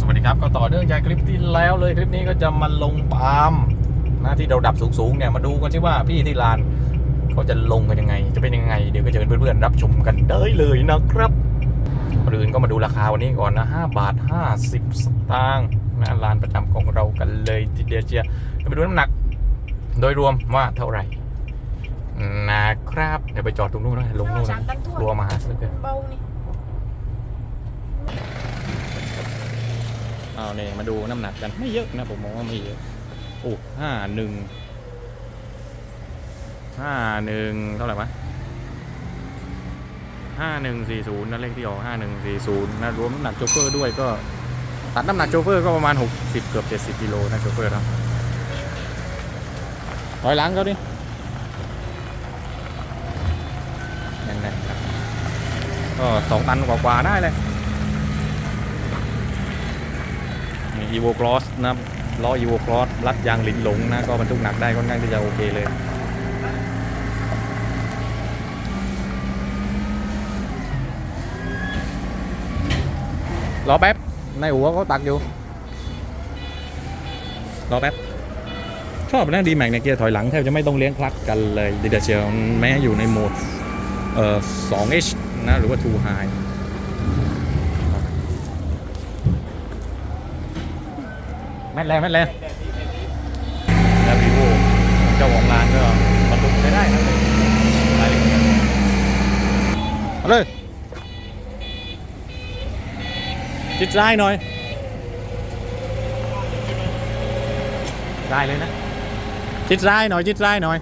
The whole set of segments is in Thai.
สวัสดีครับ ก็ต่อเนื่องจากคลิปที่แล้วเลยคลิปนี้ก็จะมาลงปาล์มนะที่เราดับสูงๆเนี่ยมาดูกันสิว่าพี่ที่ลานเขาจะลงกันยังไง จะเป็นยังไงเดี๋ยวก็จะเป็นเพื่อนๆรับชมกันได้เลยนะครับก่อนอื่นก็มาดูราคาวันนี้ก่อนนะ5บาท 50 สตางค์นะลานประจำของเรากันเลยทีเดียวเชียร์เดี๋ยวไปดูน้ำหนัก โดยรวมว่าเท่าไหร่นะครับเดี๋ยวไปจอดตรงนู้นนะลงนู้นนะกลัวมหาเสือเกินเบานี่ เอาเนี่ยมาดูน้ำหนักกันไม่เยอะนะผมมองว่าไม่เยอะโอ้ห้าหนึ่งห้าหนึ่งเท่าไหร่วะห้าหนึ่งสี่ศูนย์นั่นเลขที่ออกห้าหนึ่งสี่ศูนย์นะรวมน้ำหนักโชเฟอร์ด้วยก็ตัดน้ำหนักโชเฟอร์ก็ประมาณหกสิบเกือบเจ็ดสิบกิโลนะโชเฟอร์ครับถอยหลังเขาดิแน่นๆครับก็สองตันกว่าๆได้เลย นี่ Evo Cross นะครับล้อ Evo Cross รัดยางหลินหลงนะก็บรรทุกหนักได้ค่อนข้างที่จะโอเคเลยรอแป๊บในหัวเขาตักอยู่รอแป๊บชอบนะดีแม็กในเกียร์ถอยหลังแทบจะไม่ต้องเลี้ยงคลัตช์กันเลยดีเดเชียวแม้อยู่ในโหมดเอ่อ 2H นะหรือว่า Too High แม่นแรงแม่นแรงแล้วพี่โวเจ้าของร้านก็บรรทุกใช้ได้นะรายละเอียดเอาเลยจิตซ้ายหน่อย ได้เลยนะ จิตซ้ายหน่อยจิตซ้ายหน่อย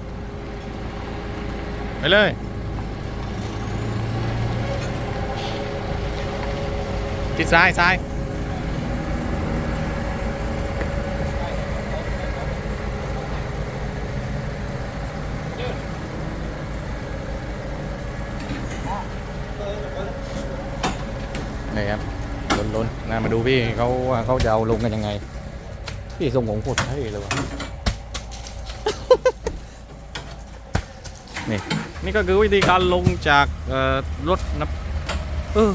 ไปเลยจิตซ้ายซ้าย นี่ครับล้นๆนะมาดู พี่เขาว่าเขาจะเอาลงกันยังไง พี่ทรงผมโคตรเท่เลยวะนี่ นี่ก็คือวิธีการลงจากรถนะเออ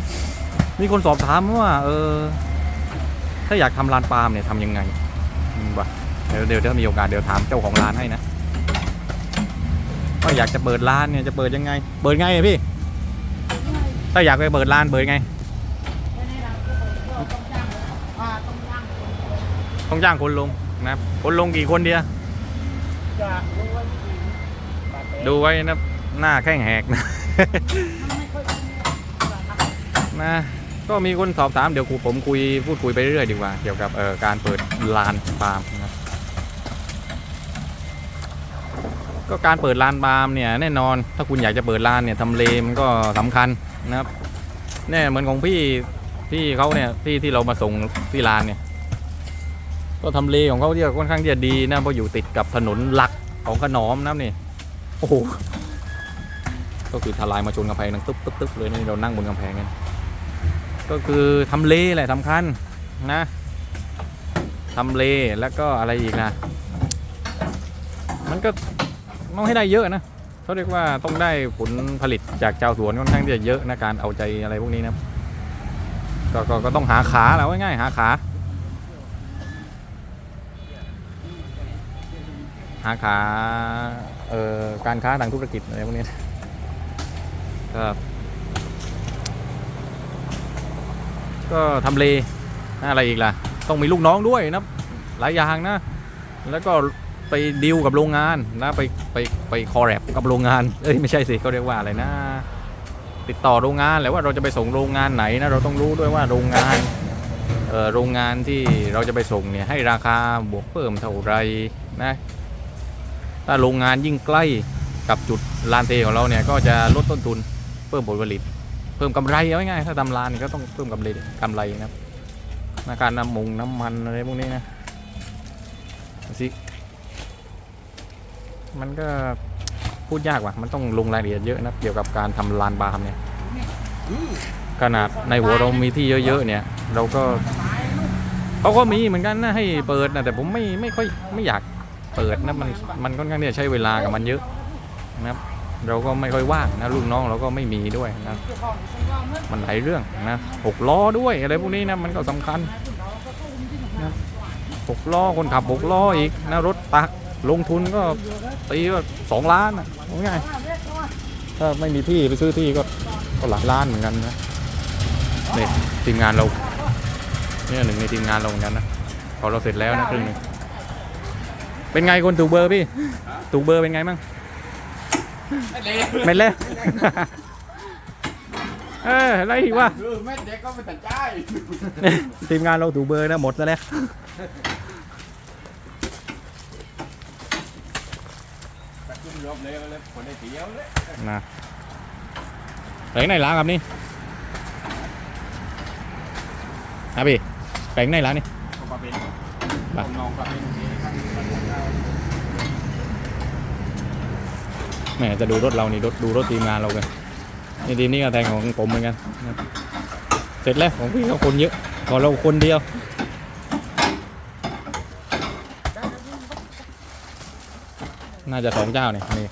มีคนสอบถามว่า เออ ถ้าอยากทำร้านปาล์มเนี่ยทำยังไงอืมว่ะเดี๋ยวเดี๋ยวถ้ามีโอกาสเดี๋ยวถามเจ้าของร้านให้นะว่าอยากจะเปิดร้านเนี่ยจะเปิดยังไง เปิดไงพี่ ถ้าอยากไปเปิดร้านเปิดไง ต้องจ้างคนลงนะครับคนลงกี่คนเดียวดูไว้นะหน้าแข้งแหกนะนะก็มีคนสอบถามเดี๋ยวครูผมคุยพูดคุยไปเรื่อยๆดีกว่า เกี่ยวกับเอ่อการเปิดลานปาล์มนะครับก็การเปิดลานปาล์มเนี่ยแน่นอนถ้าคุณอยากจะเปิดลานเนี่ยทำเลมันก็สำคัญนะครับแน่เหมือนของพี่พี่เขาเนี่ยพี่ที่เรามาส่งที่ลานเนี่ย ก็ทำเลของเขาที่ค่อนข้างที่จะดีนะเพราะอยู่ติดกับถนนหลักของขนอมนะนี่โอ้โหก็คือทลายมาชนกำแพงนั่งตึ๊บตึ๊บตึ๊บเลยนี่เรานั่งบนกำแพงกันก็คือทำเลแหละสำคัญนะทำเลแล้วก็อะไรอีกนะ มันก็ต้องให้ได้เยอะนะเขาเรียกว่าต้องได้ผลผลิตจากชาวสวนค่อนข้างที่จะเยอะนะการเอาใจอะไรพวกนี้นะก็ก็ก็ต้องหาขาแล้วง่ายๆหาขา หาขาเอ่อการค้าทางธุรกิจอะไรพวกนี้ก็ก็ทำเลอะไรอีกล่ะ ต้องมีลูกน้องด้วยนะหลายอย่างนะ แล้วก็ไปดีลกับโรงงานนะไปไปไปคอแรบกับโรงงานเอ้ยไม่ใช่สิเขาเรียกว่าอะไรนะ ติดต่อโรงงานและว่าเราจะไปส่งโรงงานไหนนะเราต้องรู้ด้วยว่าโรงงานเอ่อโรงงานที่เราจะไปส่งเนี่ยให้ราคาบวกเพิ่มเท่าไหรนะ ถ้าโรงงานยิ่งใกล้กับจุดลานเทของเราเนี่ยก็จะลดต้นทุนเพิ่มผลผลิต เพิ่มกำไรเอาง่ายๆถ้าทำลานก็ต้องเพิ่มกำไรกำไรนะครับในการนำมุงน้ำมันอะไรพวกนี้นะสิมันก็พูดยากว่ะ มันต้องลงรายละเอียดเยอะนะเกี่ยวกับการทำลานบาร์มเนี่ย ขนาดในหัวเรามีที่เยอะๆเนี่ย เราก็เขาก็มีเหมือนกันนะให้เปิดนะแต่ผมไม่ไม่ค่อยไม่อยาก เปิดนะมันมันค่อนข้างที่จะใช้เวลากับมันเยอะนะครับเราก็ไม่ค่อยว่างนะลูกน้องเราก็ไม่มีด้วยนะมันหลายเรื่องนะหกล้อด้วยอะไรพวกนี้นะมันก็สำคัญนะหกล้อคนขับหกล้ออีกนะรถตักลงทุนก็ตีก็สองล้านอะเอาง่ายถ้าไม่มีที่ไปซื้อที่ก็ก็หลายล้านเหมือนกันนะนี่ทีมงานเราเนี่ยหนึ่งในทีมงานเราเหมือนกันนะพอเราเสร็จแล้วนะครึ่งหนึง เป็นไงคนถูกเบอร์พี่ ถูกเบอร์เป็นไงมั่งไม่เลยไม่เล่นเอออะไรอีกวะคือแม่เด็กก็ไม่ตัดใจทีมงานเราถูกเบอร์นะหมดซะแล้วแต่ขึ้นรอบเลยก็เลยคนได้เที่ยวเลยนะแปลงไหนล้างครับนี่ครับพี่แปลงไหนล้างนี่ก็มาเป็น ไปแหมจะดูรถเรานี่รถดูรถทีมงานเรากันนี่ทีมนี้ก็แทงของผมเหมือนกันเสร็จแล้วของพี่ก็คนเยอะของเราคนเดียวน่าจะสองเจ้าเนี่ยนี่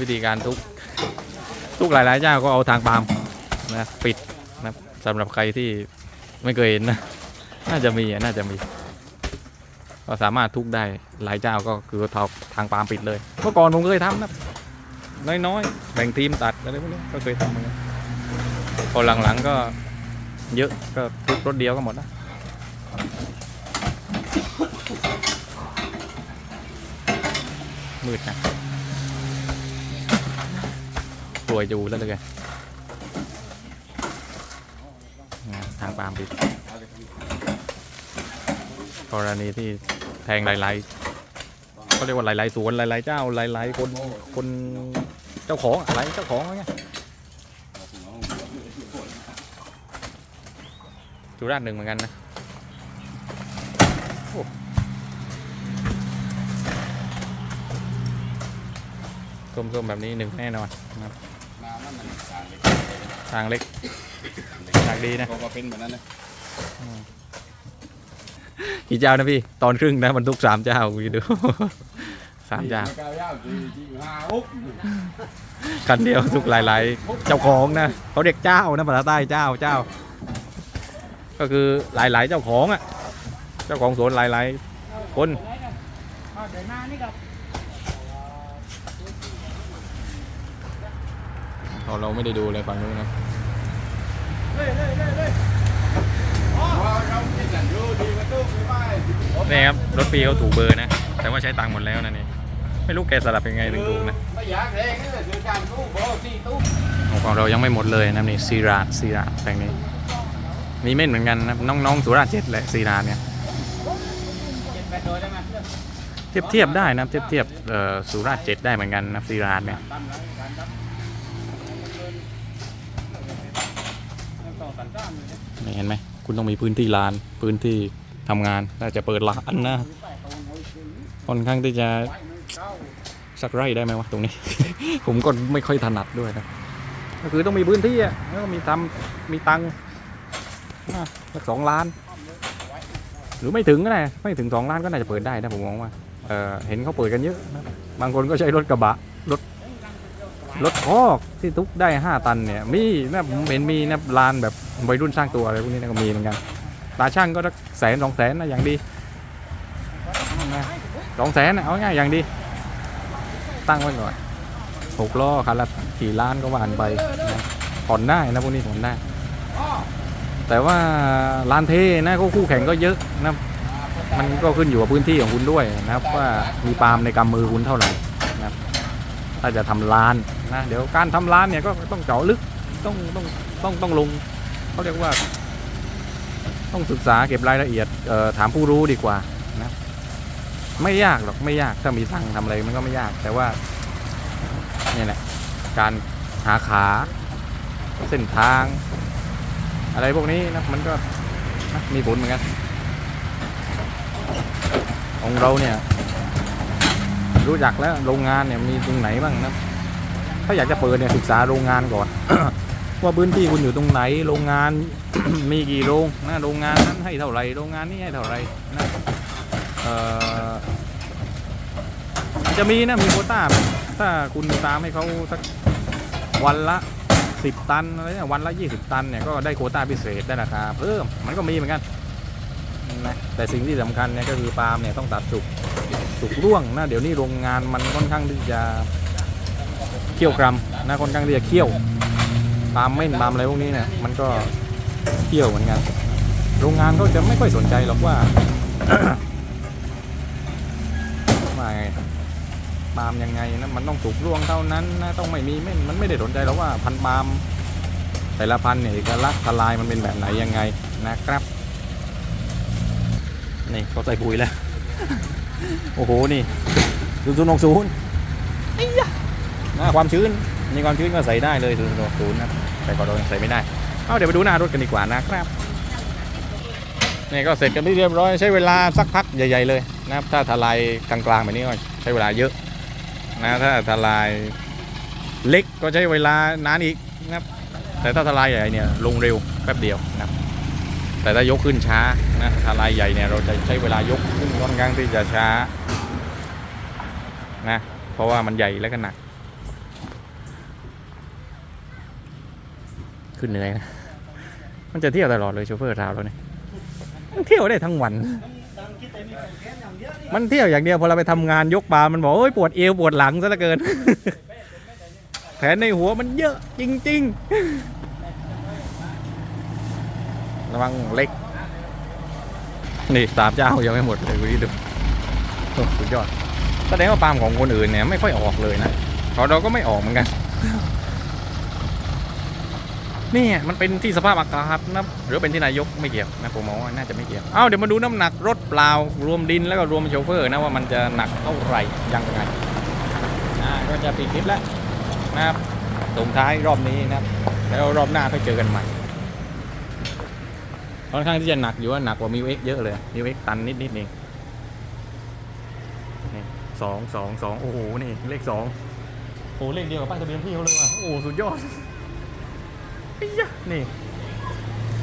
วิธีการทุกทุกหลายๆเจ้าก็เอาทางปาล์มนะปิดนะสำหรับใครที่ไม่เคยเห็นนะ น่าจะมีน่าจะมี ก็สามารถทุกได้หลายเจ้าก็คือทางทางปาล์มปิดเลยเมื่อก่อนผมเคยทำนะน้อยๆ แบ่งทีมตัดอะไรพวกนี้ก็เคยทำเหมือนกันพอหลังๆก็เยอะก็ทุกรถเดียวก็หมดนะมืดนะสวยจูแล้วเลยทางปาล์มปิดกรณีที่ ทงหลายๆเขาเรียกว่าหลายๆสวนหลายๆเจ้าหลายๆคนคนเจ้าของอะไรเจ้าของอะไรเงี้ยจุราชหนึ่งเหมือนกันนะโอ้ส้มๆแบบนี้หนึ่งแน่นอนนะครับทางเล็กทางดีนะก็เป็นแบบนั้นนะ กี่เจ้านะพี่ ตอนครึ่งนะบรรทุกสามเจ้าคุณดูสามเจ้าเก้าเจ้าสี่สี่ห้าอุ๊บคันเดียวทุกหลาย ๆ เจ้าของนะเขาเรียกเจ้านะภาษาใต้เจ้าเจ้า ก็คือหลาย ๆ เจ้าของอะ เจ้าของสวนหลาย ๆ คนเราเราไม่ได้ดูเลยฝั่งนู้นนะ นี่ครับรถปีเขาถูกเบอร์นะ แต่ว่าใช้ตังค์หมดแล้วนะนี่ไม่รู้แกสลับยังไงถึงถูกนะไม่องของเรายังไม่หมดเลยนะนี่ซีราดซีราดแปลงนี้มีเม่นเหมือนกันนะน้องๆสุราษฎร์เจ็ดแหละซีราดเนี่ยเทียบเทียบได้นะเทียบเทียบสุราษฎร์เจ็ดได้เหมือนกันนะซีราดเนี่ยตั้มแล้วการตั้มต่อสันจ้ามเลยนี่เห็นไหม คุณต้องมีพื้นที่ลาน พื้นที่ทำงานถ้าจะเปิดร้านนะค่อนข้างที่จะสักไร่ได้ไหมวะตรงนี้ ผมก็ไม่ค่อยถนัดด้วยนะก็คือต้องมีพื้นที่อะแล้วก็มีทำมีตังค์สักสองล้าน หรือไม่ถึงก็ได้ไม่ถึงสองล้านก็น่าจะเปิดได้นะผมมองว่าเออเห็นเขาเปิดกันเยอะนะบางคนก็ใช้รถกระบะรถรถคอกที่ทุกได้ห้าตันเนี่ยมีนะผมเห็นมีนะลานแบบ วัยรุ่นสร้างตัวอะไรพวกนี้นะก็มีเหมือนกันตาช่างก็สักแสนสองแสนนะอย่างดีสองแสนเอาง่ายอย่างดี ตั้งไว้ก่อนหกล้อคันละกี่ล้านก็ว่ากันไปผ่อนได้นะพวกนี้ผ่อนได้ แต่ว่าลานเทนะก็คู่แข่งก็เยอะนะมันก็ขึ้นอยู่กับพื้นที่ของคุณด้วยนะครับ ว่ามีปาล์มในกำมือคุณเท่าไหร่นะครับ ถ้าจะทำร้านนะเดี๋ยวการทำร้านเนี่ยก็ต้องเจาะลึกต้องต้องต้องต้องลง เขาเรียกว่า ต้องศึกษาเก็บรายละเอียดถามผู้รู้ดีกว่านะไม่ยากหรอกไม่ยากถ้ามีตังทำอะไรมันก็ไม่ยาก แต่ว่านี่แหละการหาขาเส้นทาง อะไรพวกนี้นะมันก็นะมีผลเหมือนกันของเราเนี่ย รู้จักแล้วโรงงานเนี่ยมีตรงไหนบ้างนะถ้าอยากจะเปิดเนี่ยศึกษาโรงงานก่อน ว่าพื้นที่คุณอยู่ตรงไหนโรงงาน มีกี่โรงนะโรงงานนั้นให้เท่าไหรโรงงานนี้ให้เท่าไหรนะเออจะมีนะมีโคต้าถ้าคุณตามให้เขาสักวันละสิบตันอะไรเนี่ยวันละยี่สิบตันเนี่ยก็ได้โคต้าพิเศษได้ราคาเพิ่มมันก็มีเหมือนกันนะแต่สิ่งที่สำคัญเนี่ยก็คือปาล์มเนี่ยต้องตัดสุกสุกร่วงนะเดี๋ยวนี้โรงงานมันค่อนข้างที่จะเคี่ยวกรัมนะค่อนข้างที่จะเคี่ยว ปาล์มเม่นปาล์มอะไรพวกนี้เนี่ยมันก็เคี่ยวเหมือนกันโรงงานก็จะไม่ค่อยสนใจหรอกว่าว่าไงปาล์มยังไงนะมันต้องสุกร่วงเท่านั้นนะต้องไม่มีเม่นมันไม่ได้สนใจหรอกว่าพันธุ์ปาล์มแต่ละพันธุ์เนี่ยเอกลักษณ์ทลายมันเป็นแบบไหนยังไงนะครับนี่เขาใส่ปุ๋ยแล้ว โอ้โห นี่ศูนย์ศูนย์หกศูนย์ไอ้ยะนะความชื้น มีความชื้นก็ใส่ได้เลยศูนย์ศูนย์นะแต่ก็โดนใส่ไม่ได้ เอาเดี๋ยวไปดูหน้ารถกันดีกว่านะครับนี่ก็เสร็จกันที่เรียบร้อยใช้เวลาสักพักใหญ่ ๆเลยนะครับถ้าทลายกลางๆแบบนี้ก็ใช้เวลาเยอะนะถ้าทลายเล็กก็ใช้เวลานานอีกนะครับแต่ถ้าทลายใหญ่เนี่ยลงเร็วแป๊บเดียวนะครับแต่ถ้ายกขึ้นช้านะทลายใหญ่เนี่ยเราจะใช้เวลายกขึ้นค่อนข้างที่จะช้านะเพราะว่ามันใหญ่และก็หนัก ขึ้นเหนื่อยนะ มันจะเที่ยวตลอดเลยโชเฟอร์เราเราเนี่ยมันเที่ยวได้ทั้งวัน มันเที่ยวอย่างเดียวพอเราไปทำงานยกปลา มันบอกโอ้ยปวดเอวปวดหลังซะเหลือเกิน แผลในหัวมันเยอะจริง ๆ ระวังเล็ก นี่สามเจ้ายังไม่หมดเลยวิดูสุดยอดแสดงว่าปาล์มของคนอื่นเนี่ยไม่ค่อยออกเลยนะของเราก็ไม่ออกเหมือนกัน นี่มันเป็นที่สภาพอากาศนะหรือเป็นที่นายกไม่เกี่ยวนะผมมองว่าน่าจะไม่เกี่ยวเอาเดี๋ยวมาดูน้ำหนักรถเปล่ารวมดินแล้วก็รวมโชเฟอร์นะว่ามันจะหนักเท่าไหร่ยังไงอ่าก็จะปิดคลิปแล้วนะครับส่งท้ายรอบนี้นะครับแล้วรอบหน้าค่อยเจอกันใหม่ค่อนข้างที่จะหนักอยู่ว่าหนักกว่ามิวเอ็กเยอะเลยมิวเอ็กตันนิดนิดเองสองสองสองโอ้โหนี่เลขสองโอ้เลขเดียวกับป้ายทะเบียนพี่เขาเลยว่ะโอ้สุดยอด นี่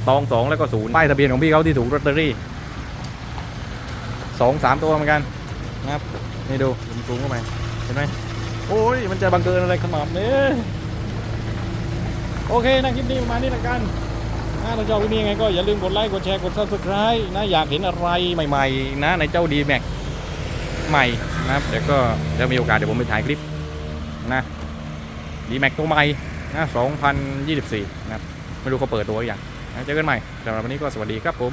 ตองสองแล้วก็ศูนย์ป้ายทะเบียนของพี่เขาที่ถูกลอตเตอรี่สองสามตัวเหมือนกันนะครับนี่ดูสูงเข้าไปเห็นไหมโอ้ยมันจะบังเกินอะไรขนาดนี้โอเคนะคลิปนี้ประมาณนี้ละกันถ้าเราชอบคลิปนี้ยังไงก็อย่าลืมกดไลค์กดแชร์กด subscribe นะอยากเห็นอะไรใหม่ๆนะในเจ้า d m a x ใหม่นะครับเดี๋ยวก็จะมีโอกาสเดี๋ยวผมไปถ่ายคลิปนะ d m a x ตัวใหม่ นะ2024 นะครับ ไม่รู้เขาเปิดตัวหรือยังนะเจอกันใหม่สำหรับวันนี้ก็สวัสดีครับผม